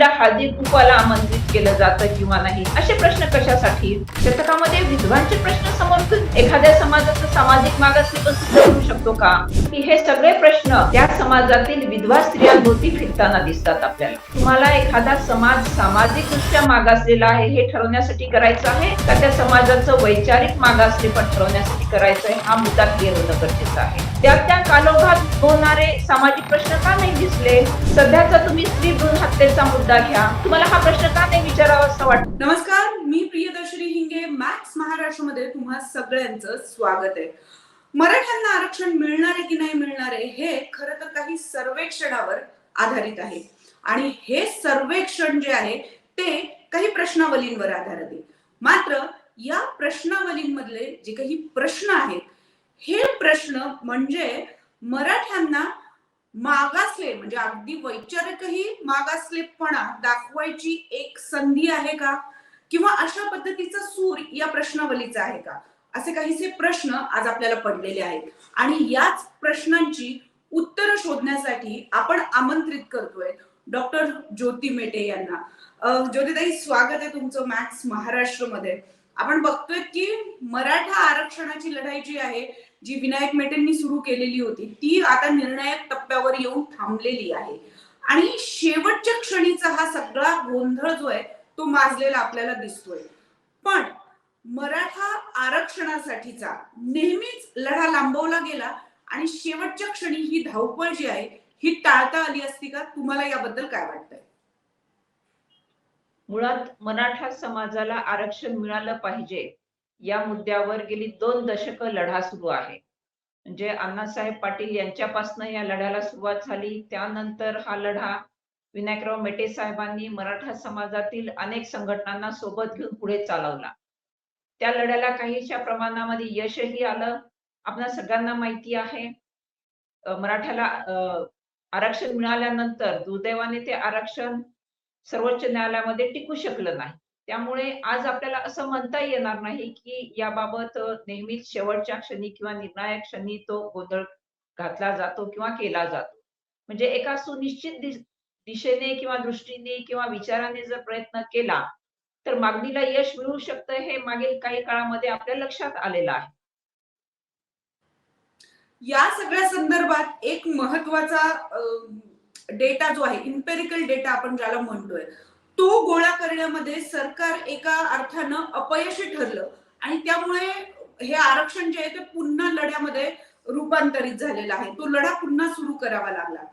तिला हळदी कुंकवाला आमंत्रित केलं जातं किंवा नाही? असे प्रश्न कशासाठी? शतकामध्ये विधवांचे प्रश्न समोर एखाद्या समाजाचं सामाजिक मागासले पण सिद्ध करू शकतो का? की हे सगळे प्रश्न त्या समाजातील विधवा स्त्रियांभोवती फिरताना दिसतात आपल्याला. तुम्हाला एखादा समाज सामाजिक दृष्ट्या मागासलेला आहे हे ठरवण्यासाठी करायचं आहे? का त्या समाजाचं वैचारिक मागासले पण ठरवण्यासाठी करायचं आहे? हा मुद्दा क्लिअर होणं गरजेचं आहे. त्या त्या कालोघात होणारे सामाजिक प्रश्न का नाही दिसले? सध्याचा तुम्ही स्त्री भ्रूण हत्येचा मुद्दा घ्या. तुम्हाला हा प्रश्न का नाही विचारावा असं वाटत? नमस्कार मी प्रियदर्शनी हिंगे मॅक्स महाराष्ट्रामध्ये तुम्हा सगळ्यांचं स्वागत आहे. मराठ्यांना आरक्षण मिळणार आहे की नाही मिळणार आहे हे खरं तर काही सर्वेक्षणावर आधारित आहे. आणि हे सर्वेक्षण जे आहे ते काही प्रश्नावलींवर आधारित आहे. मात्र या प्रश्नावलींमधले जे काही प्रश्न आहेत हे प्रश्न म्हणजे मराठ्यांना मागासले म्हणजे अगदी वैचारिकही मागासलेपणा दाखवायची एक संधी आहे का? किंवा अशा पद्धतीचा सूर या प्रश्नावलीचा आहे का? असे काहीसे प्रश्न आज आपल्याला पडलेले आहेत. आणि याच प्रश्नांची उत्तरं शोधण्यासाठी आपण आमंत्रित करतोय डॉक्टर ज्योती मेटे यांना. अं, ज्योतिताई स्वागत आहे तुमचं मॅथ्स महाराष्ट्रमध्ये. आपण बघतोय की मराठा आरक्षणाची लढाई जी आहे जी विनायक मेटेंनी सुरू केलेली होती ती आता निर्णायक टप्प्यावर येऊन थांबलेली आहे. आणि शेवटच्या क्षणीचा हा सगळा गोंधळ जो आहे तो माजलेला आपल्याला दिसतोय. पण मराठा आरक्षणासाठीचा नेहमीच लढा लांबवला गेला आणि शेवटच्या क्षणी ही धावपळ जी आहे ही टाळता आली असती का? तुम्हाला याबद्दल काय वाटतंय? मुळात मराठा समाजाला आरक्षण मिळालं पाहिजे. या मुद्द्यावर गेली दोन दशकं लढा सुरू आहे. म्हणजे अण्णासाहेब पाटील यांच्यापासून या लढ्याला सुरुवात झाली. त्यानंतर हा लढा विनायकराव मेटे साहेबांनी मराठा समाजातील अनेक संघटनांना सोबत घेऊन पुढे चालवला. त्या लढ्याला काहीशा प्रमाणामध्ये यशही आलं. आपल्या सगळ्यांना माहिती आहे. मराठ्याला अं, आरक्षण मिळाल्यानंतर दुर्दैवाने ते आरक्षण सर्वोच्च न्यायालयामध्ये टिकू शकलं नाही. त्यामुळे आज आपल्याला असं म्हणता येणार नाही की याबाबत नेहमीच शेवटच्या क्षणी किंवा निर्णायक क्षणी तो गोंधळ घातला जातो किंवा केला जातो. म्हणजे एका सुनिश्चित दिशेने किंवा दृष्टीने किंवा विचाराने जर प्रयत्न केला तर मागणीला यश मिळू शकतं हे मागील काही काळामध्ये आपल्या लक्षात आलेलं आहे. या सगळ्या संदर्भात एक महत्त्वाचा डेटा जो आहे इम्पेरिकल डेटा आपण ज्याला म्हणतोय तो गोळा करण्यामध्ये सरकार एका अर्थानं अपयशी ठरलं. आणि त्यामुळे हे आरक्षण जे आहे ते पुन्हा लढ्यामध्ये रूपांतरित झालेला आहे. तो लढा पुन्हा सुरू करावा लागला.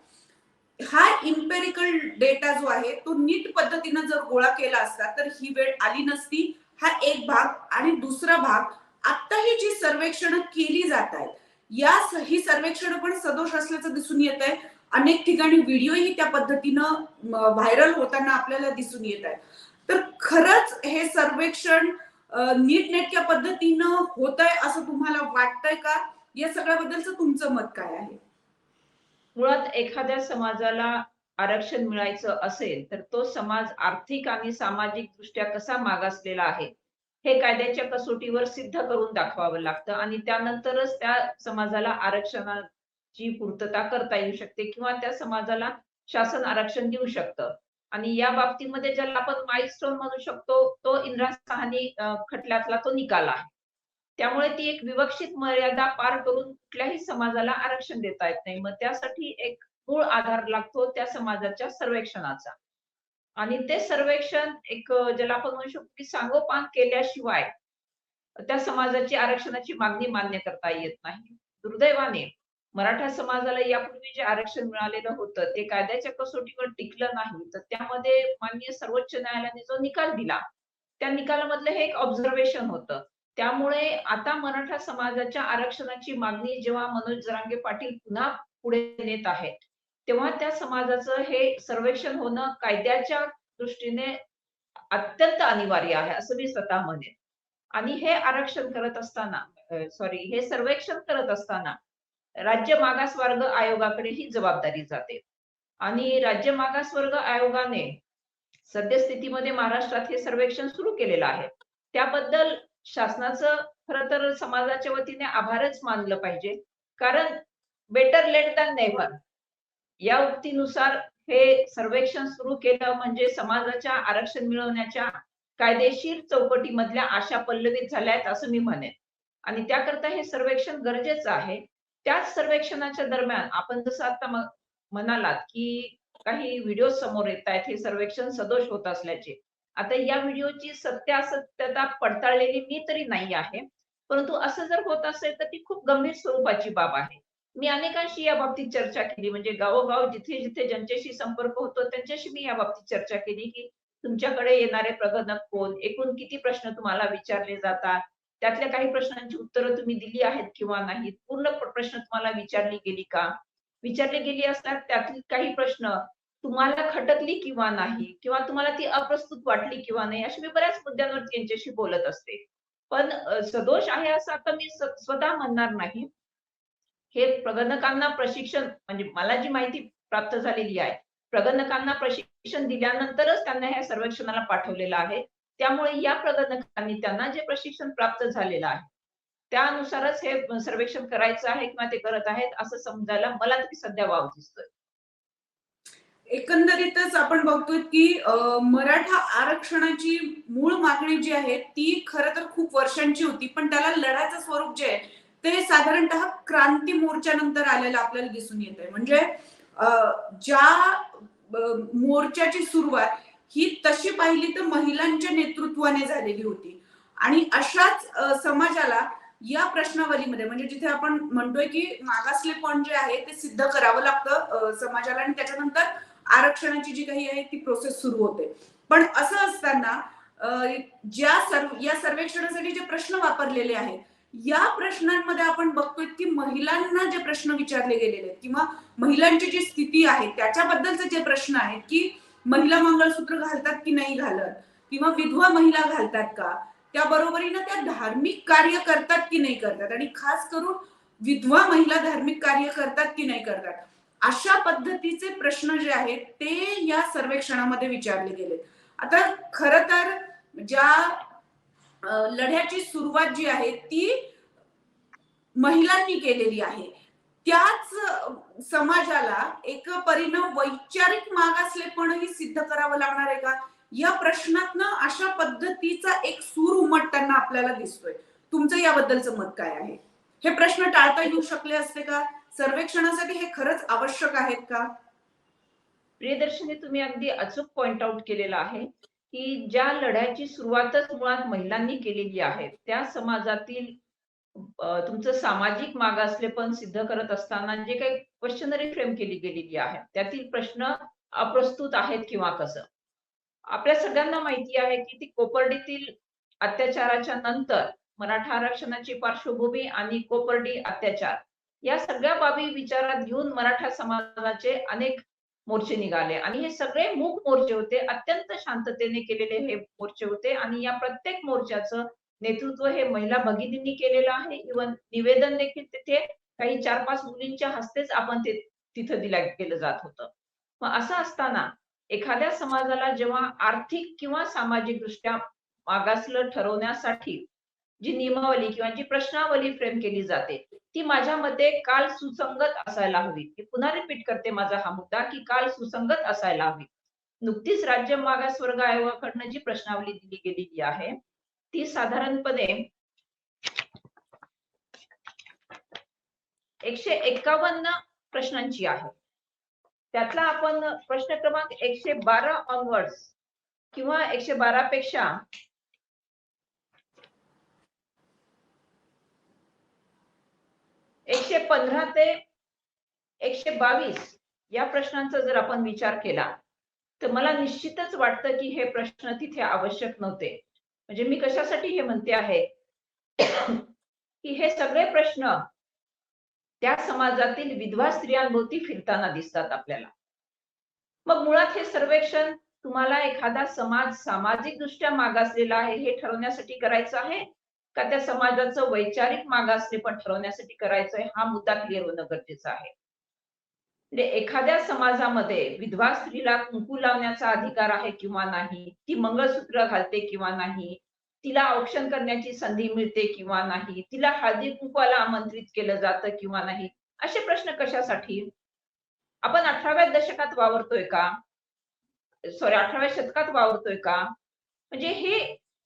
हा इम्पेरिकल डेटा जो आहे तो नीट पद्धतीनं जर गोळा केला असता तर ही वेळ आली नसती. हा एक भाग आणि दुसरा भाग आता ही जी सर्वेक्षण केली जात आहेत या ही सर्वेक्षण पण सदोष असल्याचं दिसून येत आहे अनेक ठिकाणी व्हिडिओही त्या पद्धतीनं व्हायरल होताना आपल्याला दिसून येत आहे तर खरंच हे सर्वेक्षण नीटनेटक्या पद्धतीनं होत आहे असं तुम्हाला वाटतंय का? या सगळ्याबद्दलचं तुमचं मत काय आहे? मुळात एखाद्या समाजाला आरक्षण मिळायचं असेल तर तो समाज आर्थिक आणि सामाजिक दृष्ट्या कसा मागासलेला आहे हे कायद्याच्या कसोटीवर सिद्ध करून दाखवावं लागतं. आणि त्यानंतरच त्या समाजाला आरक्षणा ची पूर्तता करता येऊ शकते किंवा त्या समाजाला शासन आरक्षण देऊ शकतं. आणि या बाबतीमध्ये ज्याला आपण माइलस्टोन म्हणू शकतो तो इंदिरा सहानी खटल्यातला तो निकाल आहे. त्यामुळे ती एक विवक्षित मर्यादा पार करून कुठल्याही समाजाला आरक्षण देता येत नाही. मग त्यासाठी एक मूळ आधार लागतो त्या समाजाच्या सर्वेक्षणाचा. आणि ते सर्वेक्षण एक ज्याला आपण म्हणू शकतो की सांगोपांग केल्याशिवाय त्या समाजाची आरक्षणाची मागणी मान्य करता येत नाही. दुर्दैवाने मराठा समाजाला यापूर्वी जे आरक्षण मिळालेलं होतं ते कायद्याच्या कसोटीवर टिकलं नाही तर त्यामध्ये माननीय सर्वोच्च न्यायालयाने जो निकाल दिला त्या निकालामधलं हे एक ऑब्झर्वेशन होतं. त्यामुळे आता मराठा समाजाच्या आरक्षणाची मागणी जेव्हा मनोज जरांगे पाटील पुन्हा पुढे नेत आहेत तेव्हा त्या समाजाचं हे सर्वेक्षण होणं कायद्याच्या दृष्टीने अत्यंत अनिवार्य आहे असं मी स्वतः म्हणेन. आणि हे आरक्षण करत असताना सॉरी हे सर्वेक्षण करत असताना राज्य मागासवर्ग आयोगाकडे ही जबाबदारी जाते. आणि राज्य मागासवर्ग आयोगाने सद्यस्थितीमध्ये महाराष्ट्रात हे सर्वेक्षण सुरू केलेलं आहे. त्याबद्दल शासनाचं खरं तर समाजाच्या वतीने आभारच मानलं पाहिजे. कारण बेटर लेट दॅन नेव्हर या उक्तीनुसार हे सर्वेक्षण सुरू केलं म्हणजे समाजाच्या आरक्षण मिळवण्याच्या कायदेशीर चौकटीमधल्या आशा पल्लवित झाल्या आहेत असं मी म्हणेन. आणि त्याकरता हे सर्वेक्षण गरजेचं आहे. त्याच सर्वेक्षणाच्या दरम्यान आपण जसं आता म्हणालात की काही व्हिडिओ समोर येत आहेत हे सर्वेक्षण सदोष होत असल्याचे. आता या व्हिडिओची सत्यासत्यता पडताळलेली मी तरी नाही आहे. परंतु असं जर होत असेल तर ती खूप गंभीर स्वरूपाची बाब आहे. मी अनेकांशी या बाबतीत चर्चा केली म्हणजे गावोगाव जिथे जिथे ज्यांच्याशी संपर्क होतो त्यांच्याशी मी या बाबतीत चर्चा केली की तुमच्याकडे येणारे प्रगणक कोण? एकूण किती प्रश्न तुम्हाला विचारले जातात? त्यातल्या काही प्रश्नांची उत्तरं तुम्ही दिली आहेत किंवा नाहीत? पूर्ण प्रश्न तुम्हाला विचारली गेली का? विचारली गेली असतात त्यातील काही प्रश्न तुम्हाला खटकली किंवा नाही? किंवा तुम्हाला ती अप्रस्तुत वाटली किंवा नाही? अशी मी बऱ्याच मुद्द्यांवरती यांच्याशी बोलत असते. पण सदोष आहे असं आता मी स्वतः म्हणणार नाही. हे प्रगणकांना प्रशिक्षण म्हणजे मला जी माहिती प्राप्त झालेली आहे प्रगणकांना प्रशिक्षण दिल्यानंतरच त्यांना ह्या सर्वेक्षणाला पाठवलेलं आहे. त्यामुळे या प्रगणकांनी त्यांना जे प्रशिक्षण प्राप्त झालेलं आहे त्यानुसारच हे सर्वेक्षण करायचं आहे किंवा ते करत आहेत असं समजायला मला तरी सध्या वाव दिसतोय. एकंदरीतच आपण बघतोय की मराठा आरक्षणाची मूळ मागणी जी आहे ती खरं तर खूप वर्षांची होती पण त्याला लढाचं स्वरूप जे आहे ते साधारणतः क्रांती मोर्चानंतर आलेलं आपल्याला दिसून येत आहे म्हणजे ज्या मोर्चाची सुरुवात ही तशी पाहिली तर महिलांच्या नेतृत्वाने झालेली होती. आणि अशाच समाजाला या प्रश्नावलीमध्ये म्हणजे जिथे आपण म्हणतोय की मागासलेपण जे आहे ते सिद्ध करावं लागतं समाजाला आणि त्याच्यानंतर आरक्षणाची जी काही आहे ती प्रोसेस सुरू होते. पण असं असताना ज्या सर्व या सर्वेक्षणासाठी जे प्रश्न वापरलेले आहेत या प्रश्नांमध्ये आपण बघतोय की महिलांना जे प्रश्न विचारले गेलेले आहेत किंवा महिलांची जी स्थिती आहे त्याच्याबद्दलचे जे प्रश्न आहेत की महिला मंगळसूत्र घालतात की नाही घालत? किंवा विधवा महिला घालतात का? त्या बरोबरीनं त्या धार्मिक कार्य करतात की नाही करतात? आणि खास करून विधवा महिला धार्मिक कार्य करतात की नाही करतात? अशा पद्धतीचे प्रश्न जे आहेत ते या सर्वेक्षणामध्ये विचारले गेलेत. आता खर तर ज्या लढ्याची सुरुवात जी आहे ती महिलांनी केलेली आहे. त्याच समाजाला एक परिणाम वैचारिक मागासलेपणही सिद्ध करावं लागणार आहे का? या प्रश्नातनं अशा पद्धतीचा एक सूर उमटताना आपल्याला दिसतोय. तुमचं याबद्दलचं मत काय आहे? हे प्रश्न टाळता येऊ शकले असते का? सर्वेक्षणासाठी हे खरंच आवश्यक आहेत का? प्रियदर्शनी तुम्ही अगदी अचूक पॉइंट आउट केलेला आहे की ज्या लढ्याची सुरुवातच मुळात महिलांनी केलेली आहे त्या समाजातील तुमचं सामाजिक मागासलेपण सिद्ध करत असताना जे काही क्वेश्चनरी फ्रेम केली गेलेली आहे त्यातील प्रश्न अप्रस्तुत आहेत किंवा कसं? आपल्या सगळ्यांना माहिती आहे की ती कोपर्डीतील अत्याचाराच्या नंतर मराठा आरक्षणाची पार्श्वभूमी आणि कोपर्डी अत्याचार या सगळ्या बाबी विचारात घेऊन मराठा समाजाचे अनेक मोर्चे निघाले. आणि हे सगळे मूक मोर्चे होते अत्यंत शांततेने केलेले हे मोर्चे होते आणि या प्रत्येक मोर्चाचं नेतृत्व हे महिला भगिनींनी केलेलं आहे. इवन निवेदन देखील तिथे काही चार पाच मुलींच्या हस्तेच आपण ते तिथं दिल्या गेलं जात होतं. मग असं असताना एखाद्या समाजाला जेव्हा आर्थिक किंवा सामाजिक दृष्ट्या मागासलं ठरवण्यासाठी जी नियमावली किंवा जी प्रश्नावली फ्रेम केली जाते ती माझ्या मते काल सुसंगत असायला हवी. मी पुन्हा रिपीट करते माझा हा मुद्दा की काल सुसंगत असायला हवी. नुकतीच राज्य मागासवर्ग आयोगाकडनं जी प्रश्नावली दिली गेलेली आहे ती साधारणपणे एकशे एक्कावन्न प्रश्नांची आहे. त्यातला आपण प्रश्न क्रमांक एकशे बारा ऑनवर्ड्स किंवा एकशे बारा पेक्षा एकशे पंधरा ते एकशे बावीस या प्रश्नांचा जर आपण विचार केला तर मला निश्चितच वाटतं की हे प्रश्न तिथे आवश्यक नव्हते. म्हणजे मी कशासाठी हे म्हणते आहे? की हे सगळे प्रश्न त्या समाजातील विधवा स्त्रियांभोवती फिरताना दिसतात आपल्याला. मग मुळात हे सर्वेक्षण तुम्हाला एखादा समाज सामाजिक दृष्ट्या मागासलेला आहे हे ठरवण्यासाठी करायचं आहे? का त्या समाजाचं वैचारिक मागासले पण ठरवण्यासाठी करायचं आहे? हा मुद्दा क्लिअर होणं गरजेचं आहे. म्हणजे एखाद्या समाजामध्ये विधवा स्त्रीला कुंकू लावण्याचा अधिकार आहे किंवा नाही ती मंगळसूत्र घालते किंवा नाही तिला औक्षण करण्याची संधी मिळते किंवा नाही तिला हळदी कुंकवाला आमंत्रित केलं जातं किंवा नाही असे प्रश्न कशासाठी? आपण अठराव्या दशकात वावरतोय का? सॉरी अठराव्या शतकात वावरतोय का? म्हणजे हे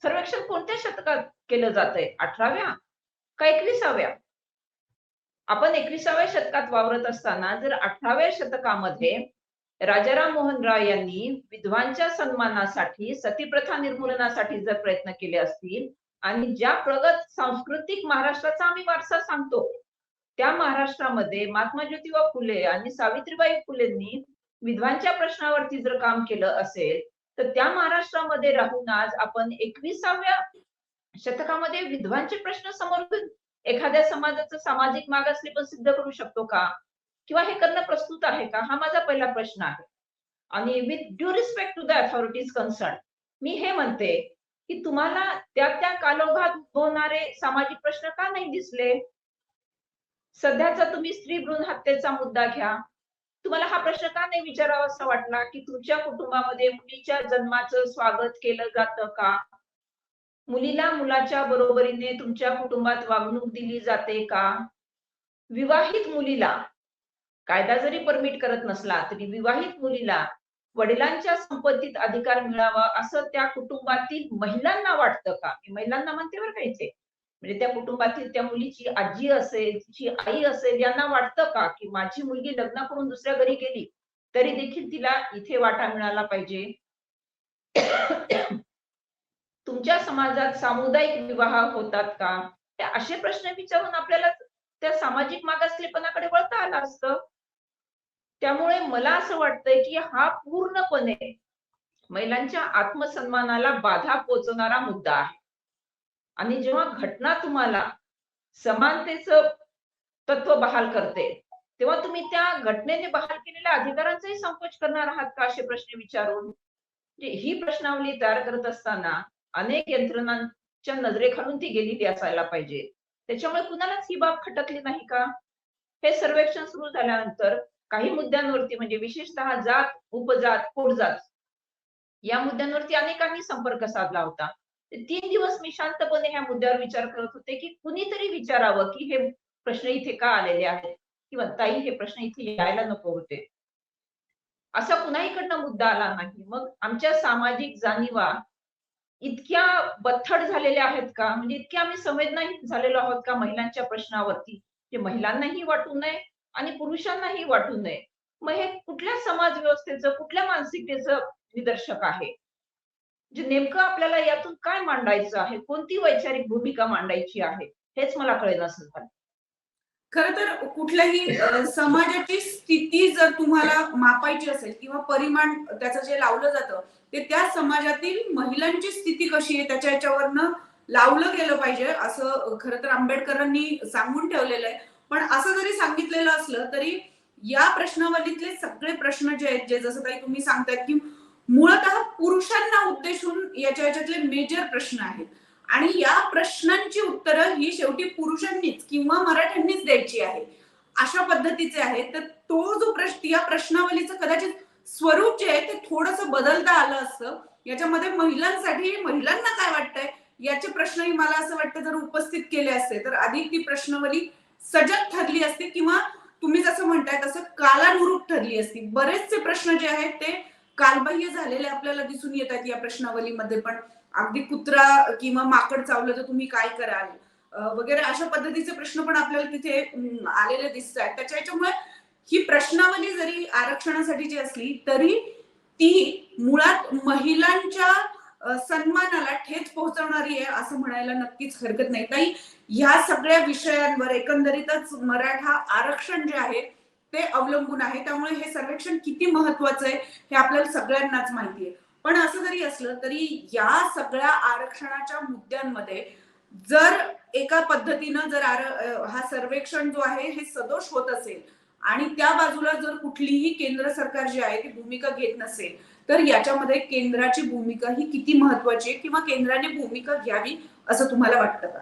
सर्वेक्षण कोणत्या शतकात केलं जातंय? अठराव्या का एकविसाव्या? आपण एकविसाव्या शतकात वावरत असताना जर अठराव्या शतकामध्ये राजाराम मोहन राय यांनी विधवांच्या सन्मानासाठी सतीप्रथा निर्मूलनासाठी जर प्रयत्न केले असतील आणि ज्या प्रगत सांस्कृतिक महाराष्ट्राचा आम्ही वारसा सांगतो त्या महाराष्ट्रामध्ये महात्मा ज्योतिबा फुले आणि सावित्रीबाई फुलेंनी विधवांच्या प्रश्नावरती जर काम केलं असेल तर त्या महाराष्ट्रामध्ये राहून आज आपण एकविसाव्या शतकामध्ये विधवांचे प्रश्न समोर एखाद्या समाजाचं सामाजिक मागासलेपण सिद्ध करू शकतो का? किंवा हे करणं प्रस्तुत आहे का? हा माझा पहिला प्रश्न आहे. आणि with due respect to the authorities concern मी हे म्हणते की तुम्हाला त्या त्या कालोघात उद्भवणारे सामाजिक प्रश्न का नाही दिसले? सध्याचा तुम्ही स्त्री भ्रूण हत्येचा मुद्दा घ्या. तुम्हाला हा प्रश्न का नाही विचारावा असा वाटला की तुमच्या कुटुंबामध्ये मुलीच्या जन्माचं स्वागत केलं जातं का? मुलीला मुलाच्या बरोबरीने तुमच्या कुटुंबात वागणूक दिली जाते का? विवाहित मुलीला कायदा जरी परमिट करत नसला तरी विवाहित मुलीला वडिलांच्या संपत्तीत अधिकार मिळावा असं त्या कुटुंबातील महिलांना वाटतं का? मी महिलांना म्हणते बरं का इथे. म्हणजे त्या कुटुंबातील त्या मुलीची आजी असेल तिची आई असेल यांना वाटतं का की माझी मुलगी लग्न करून दुसऱ्या घरी गेली तरी देखील तिला इथे वाटा मिळाला पाहिजे? तुमच्या समाजात सामुदायिक विवाह होतात का? ते असे प्रश्न विचारून आपल्याला त्या सामाजिक मागासलेपणाकडे वळता आलं असतं. त्यामुळे मला असं वाटतंय की हा पूर्णपणे महिलांच्या आत्मसन्मानाला बाधा पोचवणारा मुद्दा आहे. आणि जेव्हा घटना तुम्हाला समानतेचं तत्व बहाल करते तेव्हा तुम्ही त्या घटनेने बहाल केलेल्या अधिकारांचाही संकोच करणार आहात का असे प्रश्न विचारून? म्हणजे ही प्रश्नावली तयार करत असताना अनेक यंत्रणांच्या नजरेखालून ती गेलेली असायला पाहिजे. त्याच्यामुळे कुणालाच ही बाब खटकली नाही का? हे सर्वेक्षण सुरू झाल्यानंतर काही मुद्द्यांवरती म्हणजे विशेषतः जात उपजात पोटजात या मुद्द्यांवरती अनेकांनी संपर्क साधला होता. तीन दिवस मी शांतपणे ह्या मुद्द्यावर विचार करत होते की कुणीतरी विचारावं की हे प्रश्न इथे का आलेले आहेत? किंवा ताई हे प्रश्न इथे यायला नको होते. असा कुणाहीकडनं मुद्दा आला नाही. मग आमच्या सामाजिक जाणीवा इतक्या बथड झालेल्या आहेत का? म्हणजे इतक्या आम्ही संवेदनाहीन झालेलो आहोत का महिलांच्या प्रश्नावरती? जे महिलांनाही वाटू नये आणि पुरुषांनाही वाटू नये. मग हे कुठल्या समाज व्यवस्थेचं कुठल्या मानसिकतेचं निदर्शक आहे? जे नेमकं आपल्याला यातून काय मांडायचं आहे? कोणती वैचारिक भूमिका मांडायची आहे? हेच मला कळेल असं झालं खर तर कुठल्याही समाजाची स्थिती जर तुम्हाला मापायची असेल किंवा परिमाण त्याचं जे लावलं जातं ते त्या समाजातील महिलांची स्थिती कशी आहे त्याच्या याच्यावरनं लावलं गेलं पाहिजे असं खरं तर आंबेडकरांनी सांगून ठेवलेलं आहे. पण असं जरी सांगितलेलं असलं तरी या प्रश्नावलीतले सगळे प्रश्न जे आहेत जे जसं काही तुम्ही सांगतायत की मुळतः पुरुषांना उद्देशून याच्या याच्यातले मेजर प्रश्न आहेत. आणि या प्रश्नांची उत्तरं ही शेवटी पुरुषांनीच किंवा मराठ्यांनीच द्यायची आहे. अशा पद्धतीचे आहे. तर तो जो प्रश्न या प्रश्नावलीचं कदाचित स्वरूप जे आहे ते थोडंसं बदलता आलं असतं. याच्यामध्ये महिलांसाठी महिलांना काय वाटतंय? याचे प्रश्नही मला असं वाटतं जर उपस्थित केले असते तर अधिक ती प्रश्नावली सजग ठरली असती किंवा तुम्ही जसं म्हणताय तसं कालानुरूप ठरली असती. बरेचसे प्रश्न जे आहेत ते कालबाह्य झालेले आपल्याला दिसून येतात या प्रश्नावलीमध्ये पण. अगदी कुत्रा किंवा माकड चावलं तर तुम्ही काय कराल? वगैरे अशा पद्धतीचे प्रश्न पण आपल्याला तिथे आलेले दिसत आहेत. त्याच्या याच्यामुळे ही प्रश्नावली जरी आरक्षणासाठीची असली तरी ती मुळात महिलांच्या सन्मानाला ठेच पोहोचवणारी आहे असं म्हणायला नक्कीच हरकत नाही. ताई ह्या सगळ्या विषयांवर एकंदरीतच मराठा आरक्षण जे आहे ते अवलंबून आहे. त्यामुळे हे सर्वेक्षण किती महत्वाचं आहे हे आपल्याला सगळ्यांनाच माहिती आहे. पण असं जरी असलं तरी या सगळ्या आरक्षणाच्या मुद्द्यांमध्ये जर एका पद्धतीनं जर आर हा सर्वेक्षण जो आहे हे सदोष होत असेल आणि त्या बाजूला जर कुठलीही केंद्र सरकार जे आहे ती भूमिका घेत नसेल तर याच्यामध्ये केंद्राची भूमिका ही किती महत्वाची आहे किंवा केंद्राने भूमिका घ्यावी असं तुम्हाला वाटतं का?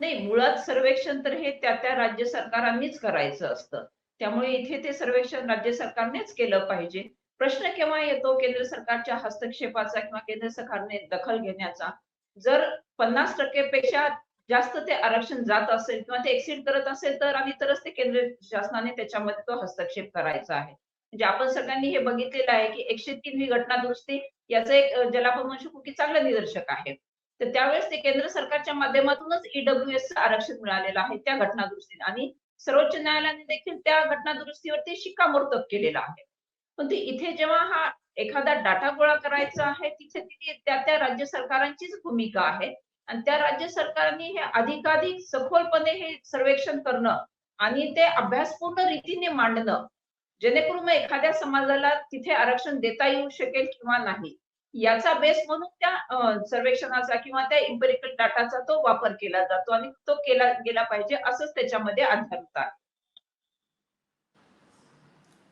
नाही मुळात सर्वेक्षण तर हे त्या त्या राज्य सरकारांनीच करायचं असतं. त्यामुळे इथे ते सर्वेक्षण राज्य सरकारनेच केलं पाहिजे. प्रश्न केव्हा येतो केंद्र सरकारच्या हस्तक्षेपाचा किंवा केंद्र सरकारने दखल घेण्याचा? जर पन्नास टक्के पेक्षा जास्त ते आरक्षण जात असेल किंवा ते एक्सिड करत असेल तर आणि तरच ते केंद्र शासनाने त्याच्यामध्ये तो हस्तक्षेप करायचा आहे. म्हणजे आपण सगळ्यांनी हे बघितलेलं आहे की एकशे तीन ही घटना दुरुस्ती याचं एक ज्याला आपण म्हणू शकू की चांगलं निदर्शक आहे. तर त्यावेळेस ते केंद्र सरकारच्या माध्यमातूनच ईडब्ल्यूएस आरक्षण मिळालेलं आहे त्या घटना दुरुस्तीने आणि सर्वोच्च न्यायालयाने देखील त्या घटना दुरुस्तीवरती शिक्कामोर्तब केलेलं आहे. पण ते इथे जेव्हा हा एखादा डाटा गोळा करायचा आहे तिथे तिथे त्या त्या राज्य सरकारांचीच भूमिका आहे. आणि त्या राज्य सरकारने हे अधिकाधिक सखोलपणे हे सर्वेक्षण करणं आणि ते अभ्यासपूर्ण रीतीने मांडणं जेणेकरून मग एखाद्या समाजाला तिथे आरक्षण देता येऊ शकेल किंवा नाही याचा बेस म्हणून त्या सर्वेक्षणाचा किंवा त्या इम्पेरिकल डाटाचा तो वापर केला जातो आणि तो केला गेला पाहिजे असंच त्याच्यामध्ये आधारित आहे.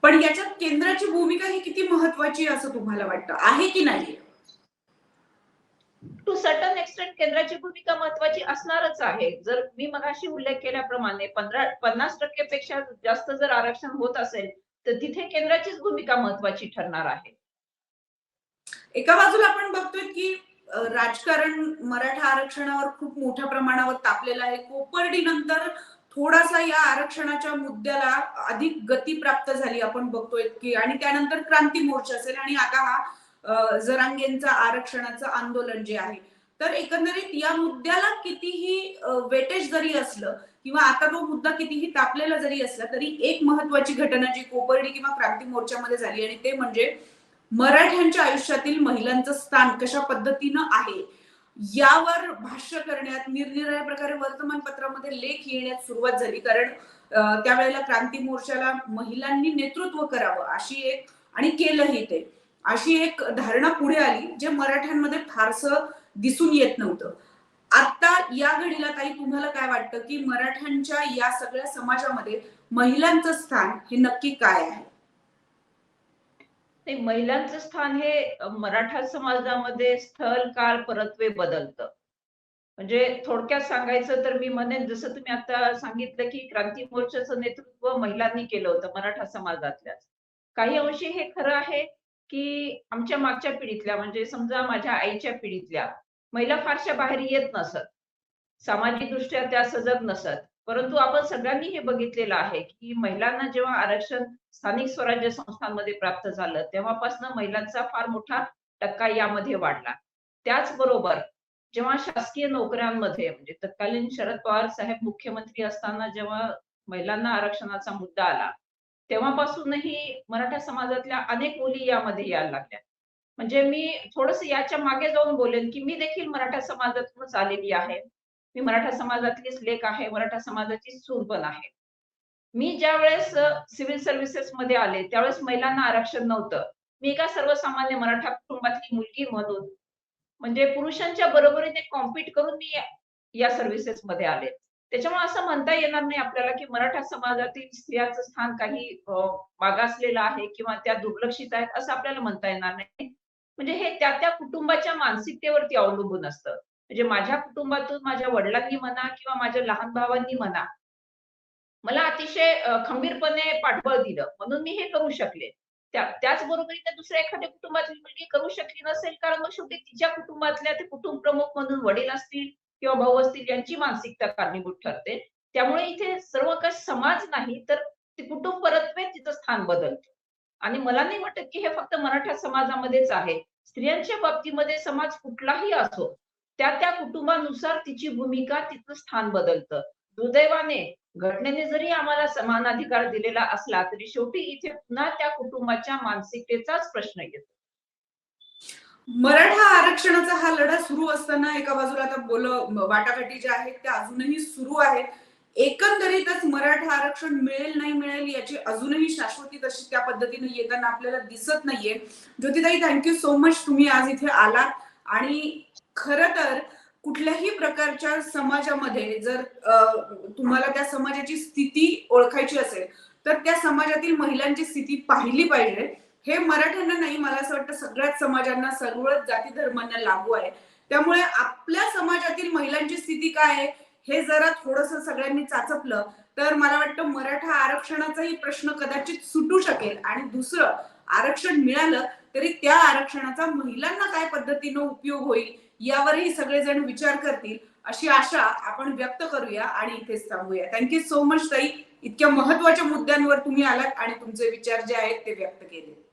पण याच्यात केंद्राची भूमिका ही किती महत्वाची आहे असं तुम्हाला वाटतं? आहे की नाही? टू सर्टन एक्सटेंट केंद्राची भूमिका महत्वाची असणारच आहे. जर मी मगाशी उल्लेख केल्याप्रमाणे पंधरा पन्नास टक्केपेक्षा जास्त जर आरक्षण होत असेल तर तिथे केंद्राचीच भूमिका महत्वाची ठरणार आहे. एका बाजूला आपण बघतोय की राजकारण मराठा आरक्षणावर खूप मोठ्या प्रमाणावर तापलेलं आहे. कोपर्डी नंतर थोडासा या आरक्षणाच्या मुद्द्याला अधिक गती प्राप्त झाली आपण बघतोय की आणि त्यानंतर क्रांती मोर्चा असेल आणि आता हा जरांगेंचा आरक्षणाचं आंदोलन जे आहे तर एकंदरीत या मुद्द्याला कितीही वेटेज जरी असलं किंवा आता तो मुद्दा कितीही तापलेला जरी असला तरी एक महत्वाची घटना जी कोपर्डी किंवा क्रांती मोर्चामध्ये झाली आणि ते म्हणजे मराठ्यांच्या आयुष्यातील महिलांचं स्थान कशा पद्धतीनं आहे यावर भाष्य करण्यात निरनिराळ्या प्रकारे वर्तमानपत्रामध्ये लेख येण्यात सुरुवात झाली. कारण त्यावेळेला क्रांती मोर्चाला महिलांनी नेतृत्व करावं अशी एक आणि केलंही ते. अशी एक धारणा पुढे आली जे मराठ्यांमध्ये फारसं दिसून येत नव्हतं. आता या घडीला ताई तुम्हाला काय वाटतं की मराठ्यांच्या या सगळ्या समाजामध्ये महिलांचं स्थान हे नक्की काय आहे? नाही महिलांचं स्थान हे मराठा समाजामध्ये स्थल काल परत्वे बदलतं. म्हणजे थोडक्यात सांगायचं तर मी म्हणेन जसं तुम्ही आता सांगितलं की क्रांती मोर्चाचं नेतृत्व महिलांनी केलं होतं मराठा समाजातल्याच. काही अंशी हे खरं आहे की आमच्या मागच्या पिढीतल्या म्हणजे समजा माझ्या आईच्या पिढीतल्या महिला फारशा बाहेर येत नसत. सामाजिक दृष्ट्या त्या सजग नसत. परंतु आपण सगळ्यांनी हे बघितलेलं आहे की महिलांना जेव्हा आरक्षण स्थानिक स्वराज्य संस्थांमध्ये प्राप्त झालं तेव्हापासून महिलांचा फार मोठा टक्का यामध्ये वाढला. त्याचबरोबर जेव्हा शासकीय नोकऱ्यांमध्ये म्हणजे तत्कालीन शरद पवार साहेब मुख्यमंत्री असताना जेव्हा महिलांना आरक्षणाचा मुद्दा आला तेव्हापासूनही मराठा समाजातल्या अनेक मुली यामध्ये यायला लागल्या. म्हणजे मी थोडस याच्या मागे जाऊन बोलेन की मी देखील मराठा समाजातूनच आलेली आहे. मी मराठा समाजातलीच लेख आहे मराठा समाजाची सूर पण आहे. मी ज्या वेळेस सिव्हिल सर्व्हिसेस मध्ये आले त्यावेळेस महिलांना आरक्षण नव्हतं. मी एका सर्वसामान्य मराठा कुटुंबातली मुलगी म्हणून म्हणजे पुरुषांच्या बरोबरीने कॉम्पिट करून मी या- सर्व्हिसेस मध्ये आले. त्याच्यामुळे असं म्हणता येणार नाही आपल्याला की मराठा समाजातील स्त्रियांचं स्थान काही मागासलेलं आहे किंवा त्या दुर्लक्षित आहेत असं आपल्याला म्हणता येणार नाही. म्हणजे हे त्या त्या कुटुंबाच्या मानसिकतेवरती अवलंबून असतं. म्हणजे माझ्या कुटुंबातून माझ्या वडिलांनी म्हणा किंवा माझ्या लहान भावांनी म्हणा मला अतिशय खंबीरपणे पाठबळ दिलं. म्हणून मी हे करू शकले. त्या त्याचबरोबरीने दुसऱ्या एखाद्या कुटुंबातली मुलगी करू शकली नसेल कारण मग शेवटी तिच्या कुटुंबातल्या ते कुटुंब प्रमुख म्हणून वडील असतील किंवा भाऊ असतील यांची मानसिकता कारणीभूत ठरते. त्यामुळे इथे सर्व काही समाज नाही तर ती कुटुंब परत्वे तिचं स्थान बदलतं. आणि मला नाही वाटत की हे फक्त मराठा समाजामध्येच आहे. स्त्रियांच्या बाबतीमध्ये समाज कुठलाही असो त्या त्या कुटुंबानुसार तिची भूमिका तिचं स्थान बदलतं. दुर्दैवाने घटनेने जरी आम्हाला समान अधिकार दिलेला असला तरी शेवटी इथे पुन्हा त्या कुटुंबाच्या मानसिकतेचाच प्रश्न येतो. मराठा आरक्षणाचा हा लढा सुरू असताना एका बाजूला आता बोल वाटाघाटी ज्या आहेत त्या अजूनही सुरू आहेत. एकंदरीतच मराठा आरक्षण मिळेल नाही मिळेल याची अजूनही शाश्वती तशी त्या पद्धतीने येताना आपल्याला दिसत नाहीये. ज्योतिताई थँक्यू सो मच तुम्ही आज इथे आलात. आणि खर तर कुठल्याही प्रकारच्या समाजामध्ये जर तुम्हाला त्या समाजाची स्थिती ओळखायची असेल तर त्या समाजातील महिलांची स्थिती पाहिली पाहिजे. हे मराठ्यांना नाही मला असं वाटतं सगळ्याच समाजांना सर्व जाती धर्मांना लागू आहे. त्यामुळे आपल्या समाजातील महिलांची स्थिती काय आहे हे जरा थोडस सगळ्यांनी चाचपलं तर मला वाटतं मराठा आरक्षणाचाही प्रश्न कदाचित सुटू शकेल. आणि दुसरं आरक्षण मिळालं तरी त्या आरक्षणाचा महिलांना काय पद्धतीनं उपयोग होईल यावरही सगळेजण विचार करतील अशी आशा आपण व्यक्त करूया आणि इथेच थांबूया. थँक्यू सो मच ताई. इतक्या महत्त्वाच्या मुद्द्यांवर तुम्ही आलात आणि तुमचे विचार जे आहेत ते व्यक्त केले.